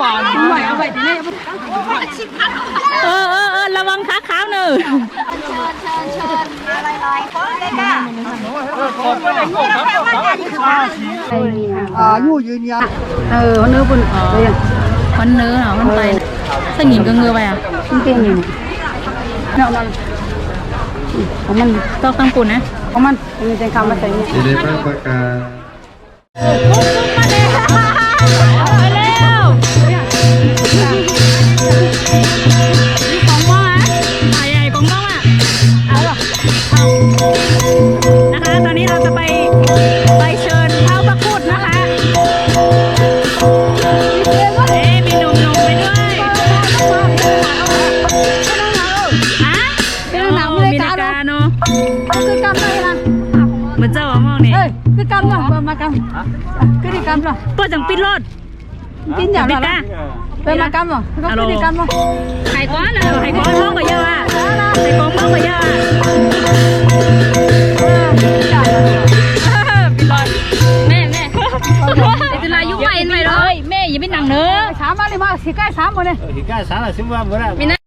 ก่นหน่อยเอาไว้ที่นี่เออเออเออระวังขาขาวหนึ่งเชิญเชิญลอยลอยคนเลยค่ะอายุยืนยาวเออเนื้อปุ่อ๋อมันเนื้อเหรอมันไปสังหิมก็เงือไปอะมันเป็นอยู่เนาะมันขอมันต้องตั้งปุ่นนะของมันมีแต่คำมาใส่เนี่ย ยไข่ก้อนห้องก็เยอะอะไข่ก้อนห้องก็เยอะอะปิดรถแม่แม่ไอ้ตุลายุใหม่ใหม่เลยแม่อย่าไปนั่งเนื้อสามมาเลยมาสิใกล้สามหมดเลยหิก้าสารสิบวันเมื่อไรมีนะ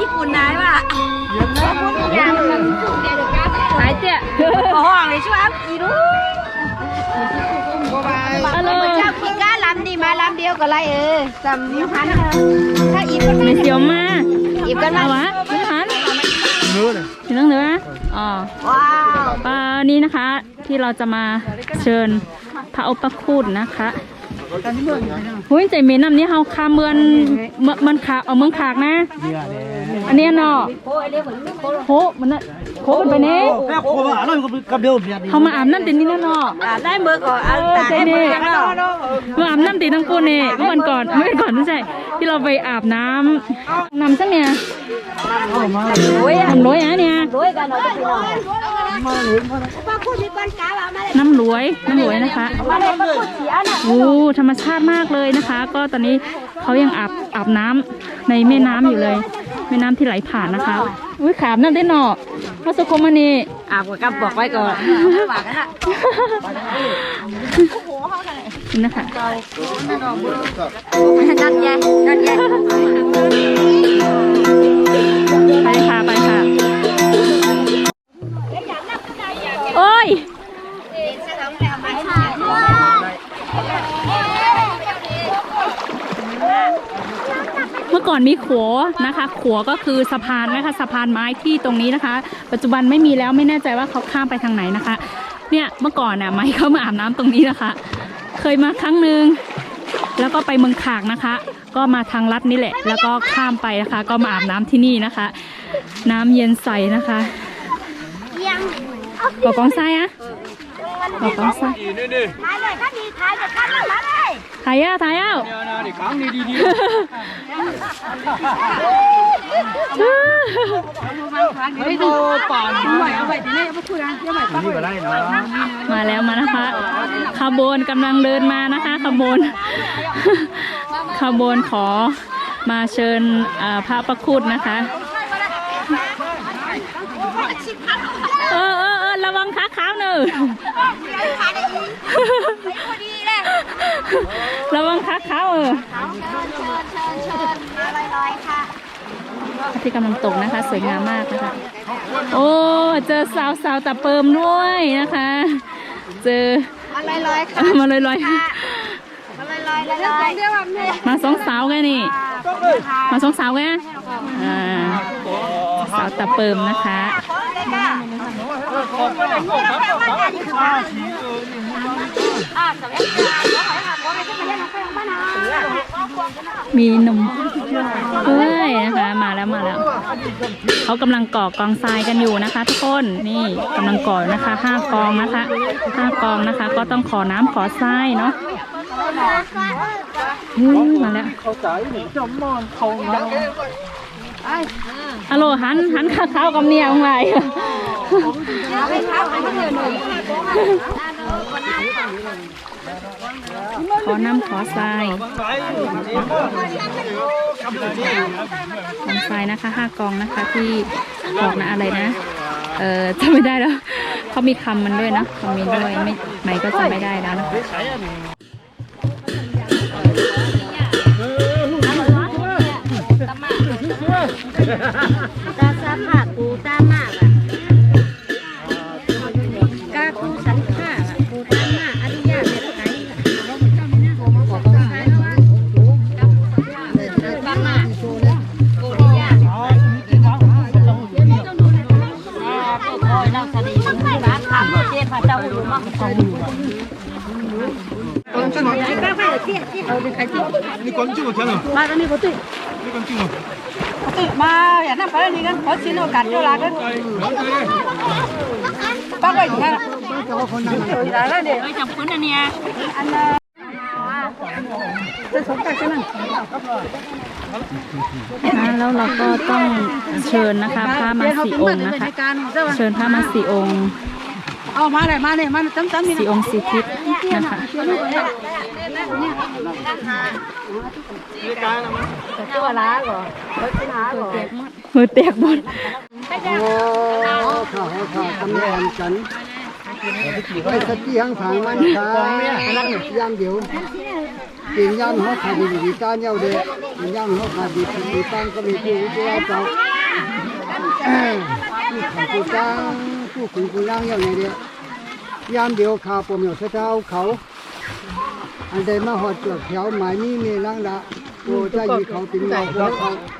มเออญี่ปุ่นนายว่ะหายเตี้ยห้องเลยช่วยกี่รู้ฮัลโหลเจ้าขี้ก้าลำดีมาลำเดียวก็ไรเออลำพันถ้าอีกก็ไม่เสียวมาอีกก็เอาไรวะไม่หันเนื้อเลยถึงเรื่องเหนืออ๋อว้าวอ่านี่นะคะที่เราจะมาเชิญพระอุปคุฎนะคะ หุ้ยใจเมนน้ำนี้เฮาคาเมือนเมืองมันขากเอาเมืองขากนะเนื้อเนี่ยอันเนี้ยเนาะโคมันน่ะ โคกันไปนี่แม่โคบ้าเรากับเดียวเบียดเขามาอาบน้ำติดนี่นะเนาะได้เบอร์ก่อนเอาตาให้เบอร์กันเนาะมาอาบน้ำติดทั้งปูนี่เมื่อวันก่อนเมื่อวันก่อนไม่ใช่ที่เราไปอาบน้ำน้ำซะเนี่ยน้ำรวยอะเนี่ยด้วยกันเนาะพี่น้องน้ำรวยน้ำรวยนะคะมาเลยมาพูดเสียน่ะโอ้ธรรมชาติมากเลยนะคะ ก็ตอนนี้เขายังอาบอาบน้ำในแม่น้ำอยู่เลย แม่น้ำที่ไหลผ่านนะคะอุ้ยขามนั่นได้หนอพระสุคมณีอะกกับบอกไว้ก่อนฝากกันนะนี่นะคะนั่นไงนั่นไงไปค่ะไปค่ะ โอ้ย เมื่อก่อนมีขัวนะคะขัวก็คือสะพานนะคะสะพานไม้ที่ตรงนี้นะคะ ปัจจุบันไม่มีแล้วไม่แน่ใจว่าเขาข้ามไปทางไหนนะคะ เนี่ยเมื่อก่อนน่ะไม้เขามาอาบน้ำตรงนี้นะคะ เคยมาครั้งหนึ่งแล้วก็ไปเมืองขากนะคะ ก็มาทางลัดนี่แหละ แล้วก็ข้ามไปนะคะ ก็มาอาบน้ำที่นี่นะคะ น้ำเย็นใสนะคะบอกกองทรายอะบอกกองทรายมาเลย ถ้าดีท้ายจะกันมาเลยถ่ายอะถ่ายอะไม่ดูป่อนไหวเอาไหวที่นี่ไม่คุยกันยังไหวปะนี่ก็ได้เนาะมาแล้วมานะคะ ขบวนกำลังเดินมานะคะ ขบวน ขบวนขอมาเชิญอ่าพระประคุณนะคะ เออเออเออระวัง ขาขาวหนึ่งระวังขาขาวเออที่กำลังตกนะคะ สวยงามมากนะคะ โอ้เจอสาวสาวตะเปิมด้วยนะคะ เจอมาลอยลอยค่ะมาลอยลอยมาลอยลอยลอยเรียกว่าแม่ๆมาสองสาวไงนี่มาสองสาวไงอ่าสาวตะเปิมนะคะ มีหนุ่มเฮ้ยนะคะ มาแล้วมาแล้วเขากำลังก่อกองทรายกันอยู่นะคะ ทุกคนนี่กำลังก่อนะคะห้ากองนะคะห้ากองนะคะ ก็ต้องขอน้ำขอทรายเนาะเฮ้ยมาแล้ว ฮัลโหลหันหันข้าข้าวกับเมียของไรขอน้ำขอทรายของทรายนะคะห้ากองนะคะที่บอกนะอะไรนะ เออจำไม่ได้แล้วเขามีคำมันด้วยนะคำมีด้วยไม่ไม่ก็จำไม่ได้แล้วนะคะ Yeah. ใช่ไหมอ่าแล้วเราก็ต้องเชิญนะคะพระมาสี่องค์นะคะ เชิญพระมาสี่องค์เอามาเลยมาเลยมาตั้มตั้มนี่สี่องค์สี่ทิศนะคะตัวล้าก่อนรถหาก่อนมือเตียกหมดโอ้ข้าวข้าวทำแรงฉันไป สกี้หังผางมันค่ะยามเดียวกินยามเขาขาดดีดีการเย้าเด็กกินยามเขาขาดดีดีตั้งก็มีผู้ที่ว่าเจ้าผู้จ้างผู้ขุนผู้ย่างอย่างไรเดียยามเดียวข่าวปมอยู่เท้าเขาอันใดมาหอดเปลือกแถวหมายนี้มีลังละโอ้เจ้ายีเขาเป็นเราพวกเขานี่สายขายอะไรไข่ป่าจ้ามเดี๋ยวมาคันก็เร็วตัวป่าจ้ามละไข่น้องผา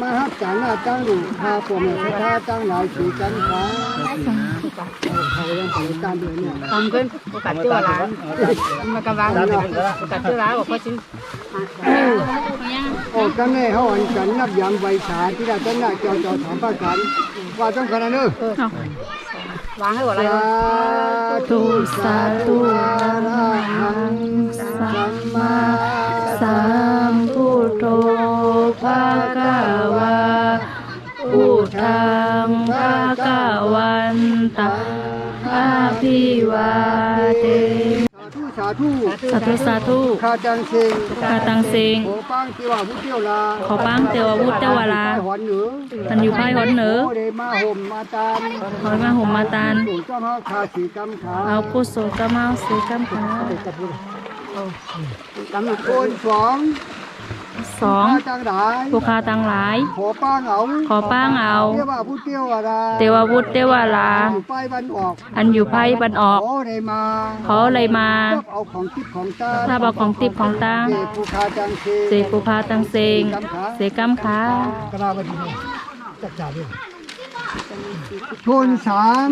มีเพราะว่าหูหูไปเลยก่อนทางอาโตพระเจ้ามาฮับจางหน้าจังหลูพาปวมเนี่ยพระตั้งหลายสีกันขาเขายังไปตามเดือนเนี่ยทำขึ้นโอกาสเจอร้านมากำลังโอกาสเจอร้านบอกเขาชิ้นโอ้กันแม่เขาอันกันนับยามใบขาที่ได้ต้นหน้าจอจอถามประกันว่าต้องขนาดนี้วางให้หมดเลยสาธุสาธุอรหัง ภิวาเทสาธุสาธุสาธุสาธุข้าจังเชงคาตังเซงขอปังที่ว่าผู้เที่ยวลาขอปังเทววุฒิเทวราหอนเหนือท่านอยู่ภายหอนเหนือโอเดมาห่มมาตามขอมาห่มมาตานสูงเจ้าพ่อคาสีกำขาเอากุศลกะเมาเสกำขากำลังโอนสอง สองข้าจังหลายผู้คาตังหลาย ขอป้างเอาขอป้างเอาเที่ยวว่าผู้เที่ยวอะไรเทววุฒิเทวราอยู่ป้ายบันออก อันอยู่ภายบันออก ขอได้มาขอเลยมาชอบเอาของทิพย์ของตาถ้าบอกของติบของตังเจผู้คาจังเชเสกผู้คาตังเซงเสกำขากระดาษวันนี้จัดจ่าด้ว ยชนสาม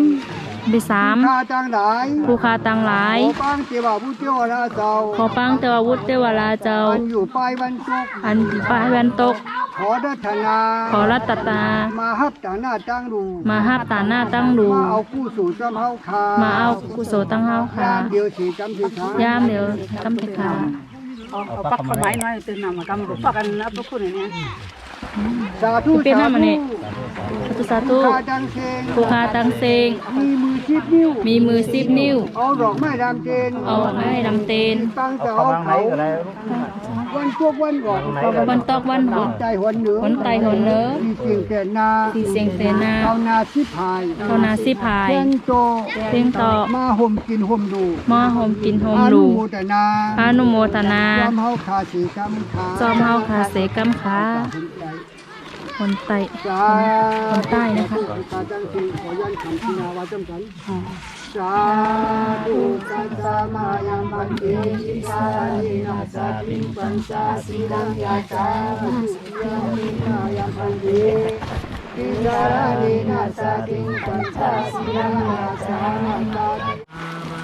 ที่สามคาจังหลายผู้คาตังหลาย ขอป้างเที่ยวว่าผู้เที่ยวอะไรเจ้า ขอปังเทววุฒิเทวราเจ้า อันอยู่ป้ายบันจกอันอยู่ภายบันตก ขอดัฒนา ขอรัตตา มาฮับต่างหน้าตั้งดูมาห้าบตาหน้าตั้งดูมาเอากู้สู่จำเฮาคามาเอากุศลตั้งเฮาค่ะยามเดียวสีจำสีขายามเดี๋ยวกำเพคะเอาปักสมัยน้อยตื่นนำมากำบุปักกันนะพวกคุณเนี่ย สาธุเปลี่ยนหน้าสามานี่ธุสาธุสาธุคาจังเชงผู้คาตังเซง มีมือชิดนิ้ว มีมือสิบนิ้ว เอาดอกไม้ดำเจนเอาไม้ดำเตนตั้งแต่เอาเขา วันพวกวันก่อนวันตอกวันหดใจหัวเหนือหนไตหนเนอที่เสียงแต่นาที่เสียงเสนาเอานาสิพายโทนาสิพายเพ่งโตเพ่งต่อมาห่มกินห่มดูมอหอมกินหอมอานุดูโมทนาอานุโมทนาจอมเฮาคาสีกำขาจอมเฮาคาเสกำขาคนไตสาคนใต้นะคะ สาจังสิขอยันคำพินาวาจำกันสาธุสัสสะมายังปันเตชิสานินาสาติปัญจสีดังยาจาสิยังมินายังปันเตทิสานินาสาติปัญจสีดังยาจาหันนาโม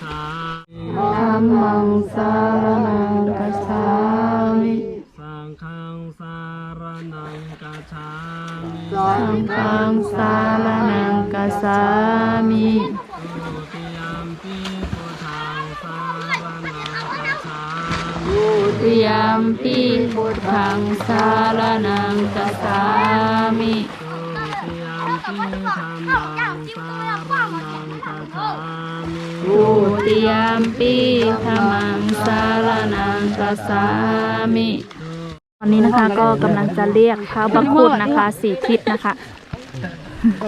ธัมมังสารนังกัจฉามิสังฆังสารนังกัจฉามิสังฆังสารนังกัจฉามิตุติยมปิพุทธังสารนังกัจฉามิตุยามปิพุทธังสารนังกัจฉามิ ตุติยามปิธรรมังสารนังกัจฉามิตอนนี้นะคะก็กำลังจะเรียกพระบักคุดนะคะสี่ทิศนะคะ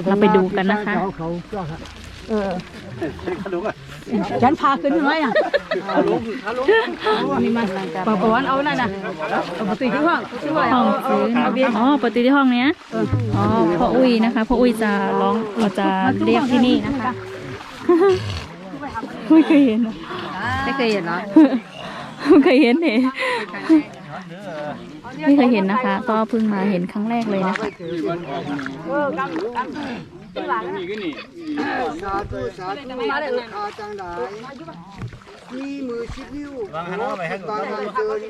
เราไปดูกันนะคะเขาเจ้าค่ะฉันพาขึ้นไหมอะนี่มันปะปะวันเอานั่นน่ะเอาปะตีขึ้นห้องชื่อว่าห้องซื้ออ๋อปกติที่ห้องเนี้ยอ๋อพ่ออุ้ยนะคะพ่ออุ้ยจะร้องเราจะเรียกที่นี่นะคะ ไม่เคยเห็นอะไม่เคยเห็นเหรอไม่เคยเห็นเองไม่เคยเห็นนะคะ ก็เพิ่งมาเห็นครั้งแรกเลยนะคะสาธุสาธุคาจังหลายมีมือชิดนิ้วบางหันบางหันเดิน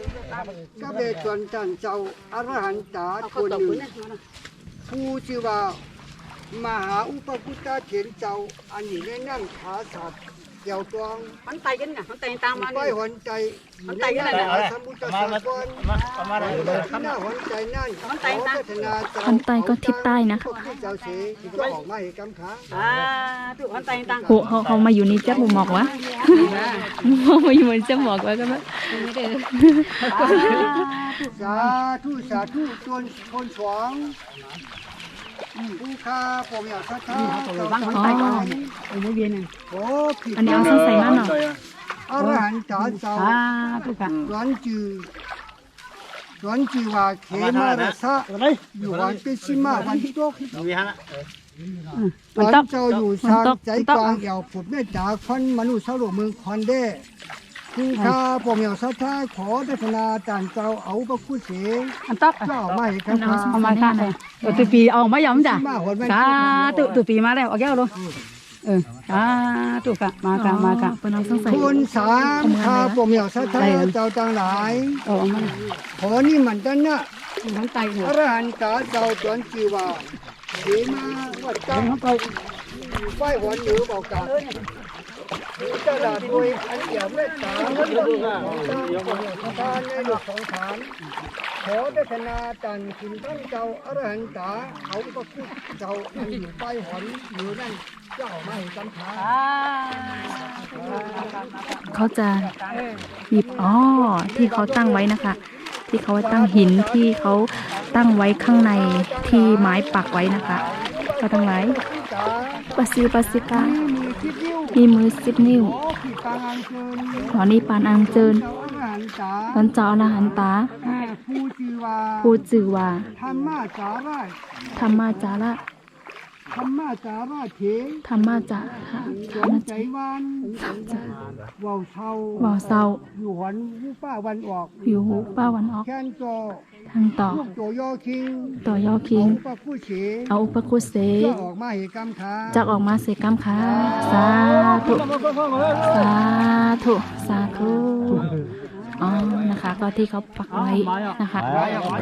ก็เบจวนจันเจ้าอรหันตาคนหนึ่งผู้ชื่อว่ามหาอุปพุทธเถรเจ้าอันนี้แนะนำขาสัตว์ เกี่ยวตวง มันไตกันน่ะมันไตตามมาไปนี่หันใจมันไต่กันเลยเหรอสมุทรสาครที่หน้าหันใจนั่นมันไต่นะหันไตก็ทิศใต้นะคะเจ้าเสที่ก็ออกมาให้กำขาอ่าถูกมันไตตังโหเขาเขามาอยู่นี่จะบุหมอกวะเขามาอยู่บนจะหมอกวะกันไหมสาธุสาธุจนคนสอง ผู้ค้าผมอยากช้าช้าบางคนไตก่อนโอ้โหเวียนน่ะโอ้ผิดอันนี้เอาเส้นใส่มาหน่อยอรหันตาเจ้าอ่าถูกค่ะร้อนจือร้อนจือว่าเขมารสะอยู่วันเป็นสิมาวันตกมันร้อนต้องเจ้าอยู่สร้างใจกลางเอวผุดเมตตาควันมนุษย์สโลกเมืองคอนเด้ ผู้ข้าผมอยากสัทธาขอได้ธนาจานเจ้าเอาพระคุณเสอันตักเจ้าไม่คเอารับเอามาค่ะเออตุปีเอามายอมจ้ะมาหวนไม่สาตุตุปีมาแล้วเอาแก้วดูเออสาตุกะมากะมากะเป็นเอาใส่คุณสามข้าผมอยากสัทธาเจ้าต่างหลายเอามาขอนี่มันดันนะทั้งไตหัวอรหันตาเจ้าจวนจีวาสีมาวัดเจ้าทั้งไตไหว้หวนหรือบอกกา เจ้าดาด้วยอันเดียวเมตตาวันเดียวของทานในหลวงสองฐานขอได้ธนาจันคุณทั้งเจ้าอรหันตาเขาก็พูดเจ้าอันอยู่ไปหอนอยู่นั่นเจ้าไม่กำพาเขาจะหยิบอ๋อที่เขาตั้งไว้นะคะ ที่เขาตั้งหินที่เขาตั้งไว้ข้างในที่ไม้ปักไว้นะคะก็ตั้งไว้จ๋าปะซิวปะซิกา มีคิดยิ้วมีมือสิบนิ้วขอขีดกลางอันเชิญหอนี่ปานอังเจินเจ้าอรหันตาตอนเจ้าอรหันตาผู้จีวาผู้จือว่าธรรมาจารา ธรรมาจาระธรรมาจาราเถธรรมาจาระสนใจวันเว่าวเชาบ่อเศร้าอยู่หวนผู้ป้าวันออกหิวหูป้าวันออก แค้นจอทางต่อลูกโจยอคิงต่อยอคิง เอาปะผู้เฉเอาอุปคุเสก็ออกมาเหตุกรรมค้าจะออกมาเสกกรรมค่ะสาธุ สาธุ สาธุ อ๋อนะคะ ก็ที่เขาปักไว้นะคะ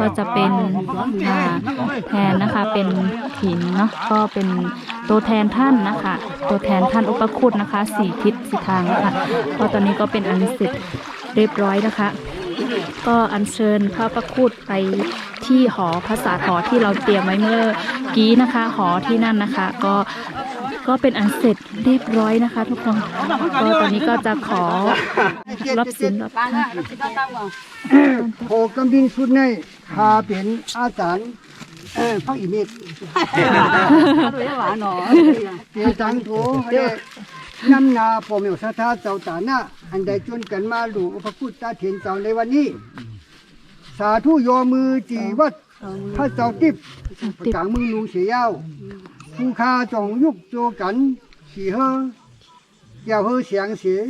ก็จะเป็นอ่าแทนนะคะเป็นหินเนาะก็เป็นตัวแทนท่านนะคะ ตัวแทนท่านอุปคุตนะคะสี่ทิศสี่ทางนะคะก็ตอนนี้ก็เป็นอันเสร็จเรียบร้อยนะคะ ก็อัญเชิญพระประคุดไปที่หอภาษาหอที่เราเตรียมไว้เมื่อกี้นะคะ หอที่นั่นนะคะ ก็ ก็เป็นอันเสร็จเรียบร้อยนะคะ ทุกคนก็ตอนนี้ก็จะขอรับสินรับทานโคกำบินสุดในคาเป็นอาจารย์เออพักอีเมตหวานหนอเตียจังโถเด้ำนาปอมเอวสถาเจ้าตาหน้าอันใดจนกันมาหลูพระพุทธเถนเจ้าในวันนี้ สาธุโยมือจีวัดพระเจ้าติบกลางมือลุงเสียาว ผู้ค้าจองยุกโจกันสีเฮออย่าเฮอเสียงเสีย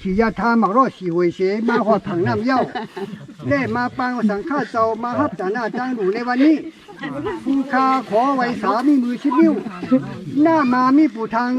ขี่ยาทาหมักรอดสีหวยเสมาหอดผังน้ำเย้าได้มาปังสังฆาเจ้ามาฮับจาหน้าจ้างหลูในวันนี้ ผู้คาขอไว้สามีมือชิดนิ้ว หน้ามามีปู่ทาง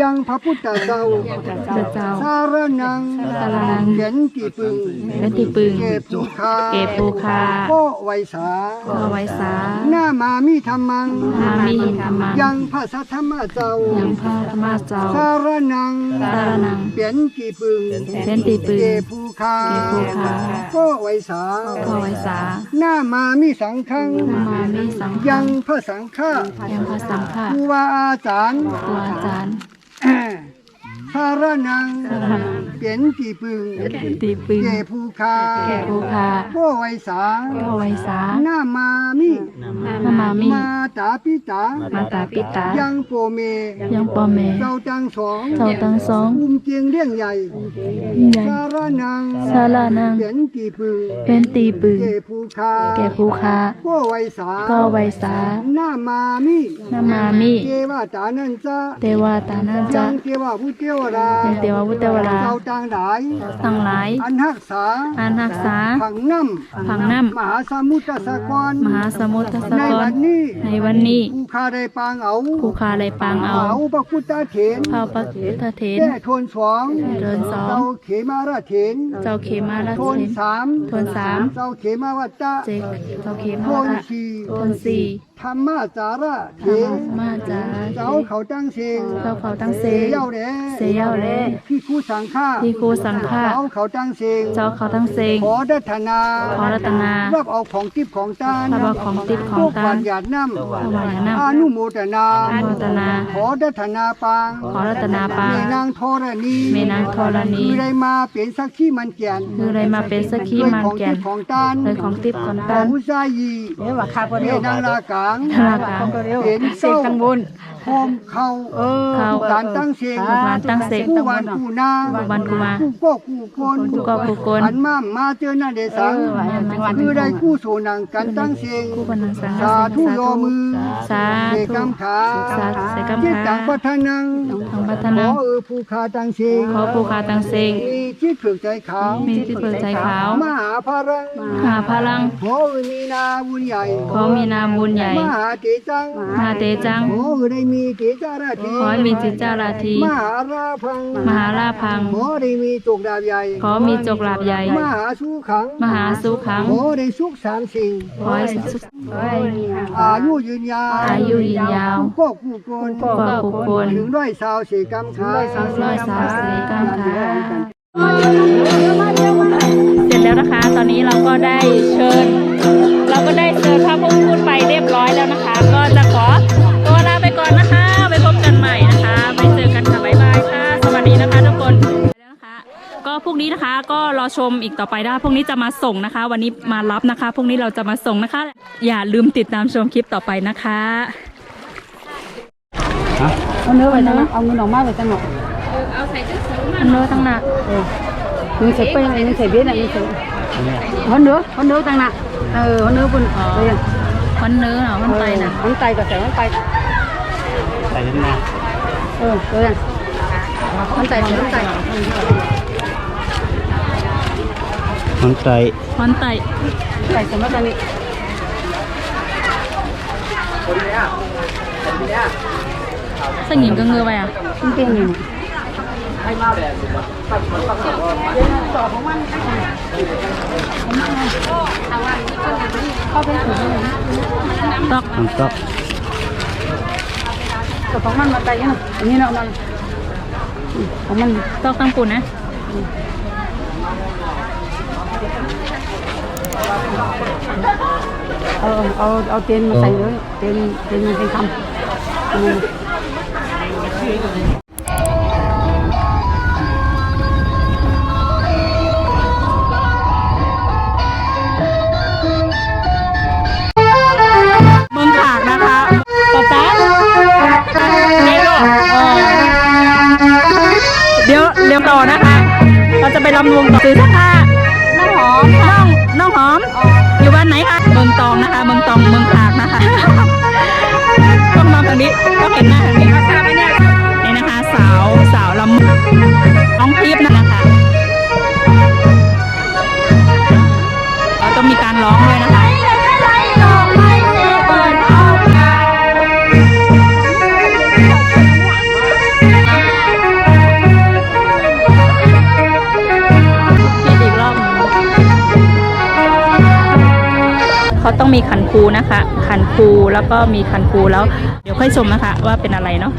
ยังพระพุทธเจ้าเจ้าเจ้าสารนังสารนังเห็นกี่ปึงเวทีปึงเก็บผู้คาเกปูคาก็ไว้สาก็ไว้สาหน้ามามีธรรมังนามีธรรมังยังพระสัทธรรมเจ้ายังพระธรรมเจ้าสารนังสารนังเปลี่ยนกี่ปึงเป็นตีปึงเก็บผู้คาเกปูคาก็ไว้สาก็ไว้สาหน้ามามีสังฆังนามามีสังฆัยังพระสังฆายังพระสังฆะครูบาอาจารย์ ครูอาจารย์ สารนังสารนังเปลี่ยนกี่ปึงตีปึงเก็บผู้คาเกปูคาก็ไว้สาก็ไว้สาหน้ามามินามามีมาตาปิตามาตาปิตายังโปเมยังปอแม่เจ้าตังสองเจ้าตังสองอุ้มเจียงเลี้ยงใหญ่ใหญ่สารนังสารานังเปลี่ยนกี่ปึงเป็นตีปึงเก็บผู้คาแก่ภูคาก็ไว้สาก็ไว้สาหน้ามามินามามิเทวตานันจ้าเทวาตานายัจะงเทวาผู้เทวดาเป็นเทววุตวราเจ้าต่างหลายตั้งหลาย อันหักษา อันรักษาผังน้ผังน้ำมหาสมุทรสาครำมหาสมุทรสาในครวันนี้ในวันนี้ผู้คาได้ปางเอาภูคาเลยปางเอาเอาพระพุทธเถนพระปฏิทเถนแก้โทนสองเดินสองเจ้าเขมาราเถนเจ้าเขมาราโทเถนนสามโทนสามเจ้าเขมาวัตตะเจกเจ้าเขโทมานราสี่โทนสี่ ธรรมาจาระเถธรรนมาจาเจ้าเขาตั้งเสงเจ้าเขาตั้งเสเสียเด้เสียเด้พี่คู่สังฆาที่ครูสังฆาเจ้าเขาตั้งเสงเจ้าเขาตั้งเสงขอได้ธนาขอรัตนารับเอาของทิพย์ของตารับเอาของทิพย์ของตาพวกหวานหยาดน้ถวายน้ำอานุโมทนาำอนุโมทนา ขอได้ธนาปางขอรัตนาปางแม่นางธรณีแม่นางธรณี คือได้มาเป็นสักขีมันแก่นคืออะไรมาเป็นสกขีด้วยมันของแก่ทินพย์ของตานเลยของติบของขตัองนอุซายี เดี๋ยวว่าข้าพแม่นางลากาลังธนากลางเห็นเส้าตังบนโฮมเข้าเข้าการตั้งเสียงการตั้งเสียงผู้วันผู้นาผู้วันผู้มาผู้ก็ผู้คนผู้ก็ผู้คนอันมามาเจอหน้าเดสังคือได้กู้สู่นังการตั้งเสียงผู้คนนังสังสาธุโยมือสาเสธุกำขาสาเสกำจิตขาตังพัฒนังทางพัฒขนาอเออผู้ขาตั้งเสียงขอผู้คาตังเซงมีจิตฝึกใจขาวมีที่เปิดใจขาวมหาพรังหาพลังขอเออมีนาบุญใหญ่ขอมีนามบุญใหญ่มหาเกจังมหาเตจังขอเออได้มีเกจาราทีขอให้มีจิตเจ้าราทีมหาราพังมหาลาพังขอได้มีจกดาบใหญ่ขอมีจกลาบใหญ่ มหาสุขังมหาสุขังขอได้สุขสามสิ่งขอให้สุขอายุยืนยาวอายุยืนยาวก็กู้โกนก็ผู้คนถึงร้อยสาวเสกำขาร้อยสาวสี่กามขาเสร็จแล้วนะคะ ตอนนี้เราก็ได้เชิญ เราก็ได้เชิญพระพุทธพูดไปเรียบร้อยแล้วนะคะก็ ก็พรุ่งนี้นะคะ ก็รอชมอีกต่อไปได้พรุ่งนี้จะมาส่งนะคะ วันนี้มารับนะคะพรุ่งนี้เราจะมาส่งนะคะ อย่าลืมติดตามชมคลิปต่อไปนะคะเอาเนื้อไว้ตั้งนะเอาเงินออกมาไว้ตั้งหนอกอันเนื้อตั้งหนักเงินใส่ไปยังไงเงินใส่เบี้ยน่ะเงินใส่หัวเนื้อหัวเนื้อตั้งหนักเออหัวเนื้อปุ่นเออมันเนื้อเหรอมันไตนะมันไตก็ใส่มันไตใส่ยันมาเออเออมันไตมันไต มันใส่มันไตไตสมัยนี้สงิงก็เงือไปอะมันเป็นยังตอกมันก็ตัวของมันมาไตยังอันนี้เนาะมันของมันตอกตั้งปุ่นนะ เออเอาเอาเตียนมาใส่เลยเตียนเตียนมันเป็นคำเมืองขากนะคะป๊าป๊าเดี๋ยวเดี๋ยวเดี๋ยวต่อนะคะ เราจะไปลำวงต่อซื้อเสื้อผ้า เขาต้องมีขันครูนะคะ ขันครูแล้วก็มีขันครูแล้ว เดี๋ยวค่อยชมนะคะว่าเป็นอะไรเนาะ